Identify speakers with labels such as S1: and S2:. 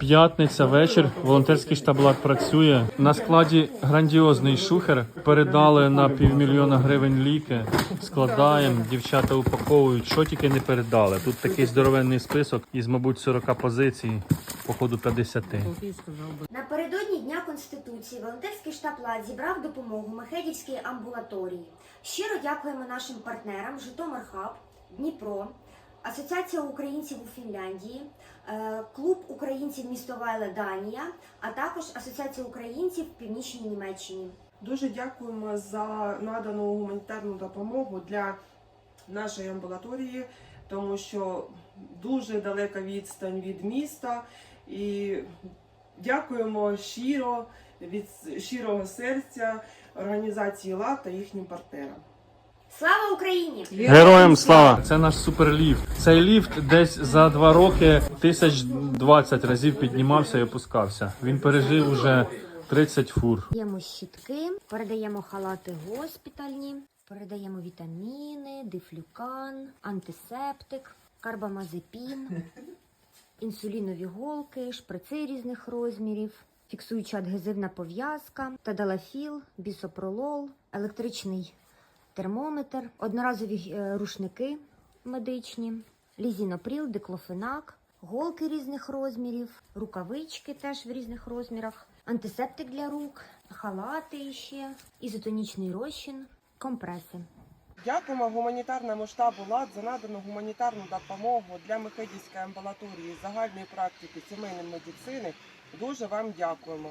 S1: П'ятниця вечір. Волонтерський штаб «Лад» працює. На складі грандіозний шухер. Передали на півмільйона гривень ліки. Складаємо, дівчата упаковують. Що тільки не передали. Тут такий здоровенний список із, мабуть, 40 позицій, походу 50.
S2: Напередодні Дня Конституції волонтерський штаб ЛАД зібрав допомогу Мехедівській амбулаторії. Щиро дякуємо нашим партнерам Житомир Хаб, Дніпро, Асоціація українців у Фінляндії, е, Клуб українців місто Вайле Данія, а також Асоціація українців в Північній Німеччині.
S3: Дуже дякуємо за надану гуманітарну допомогу для нашої амбулаторії, тому що дуже далека відстань від міста. І дякуємо щиро від щирого серця організації ЛАД та їхнім партнерам.
S2: Слава Україні!
S1: Героям слава! Це наш суперліфт. Цей ліфт десь за два роки тисяч 20 разів піднімався і опускався. Він пережив уже 30 фур.
S2: Даємо щітки, передаємо халати госпітальні, передаємо вітаміни, дифлюкан, антисептик, карбамазепін, інсулінові голки, шприци різних розмірів, фіксуюча адгезивна пов'язка, тадалафіл, бісопролол, електричний термометр, одноразові е, рушники медичні, лізінопріл, диклофенак, голки різних розмірів, рукавички теж в різних розмірах, антисептик для рук, халати ще, ізотонічний розчин, компреси.
S3: Дякуємо гуманітарному штабу ЛАД за надану гуманітарну допомогу для Мехедівської амбулаторії загальної практики сімейної медицини. Дуже вам дякуємо.